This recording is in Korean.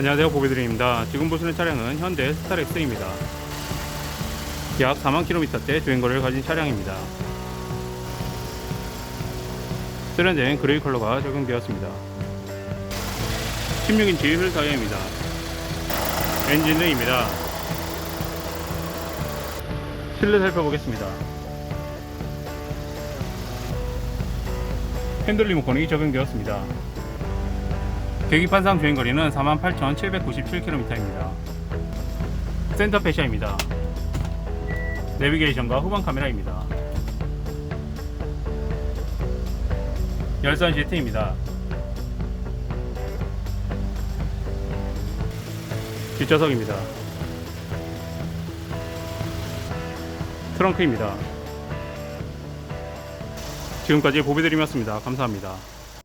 안녕하세요 보비드림입니다. 지금 보시는 차량은 현대 스타렉스입니다. 약 4만 킬로미터대 주행거리를 가진 차량입니다. 세련된 그레이 컬러가 적용되었습니다. 16인치 휠 타이어입니다. 엔진 등입니다. 실내 살펴보겠습니다. 핸들 리모컨이 적용되었습니다 계기판상 주행거리는 48,797km입니다. 센터 패시아입니다. 내비게이션과 후방 카메라입니다. 열선 시트입니다. 뒷좌석입니다. 트렁크입니다. 지금까지 보비드림이었습니다. 감사합니다.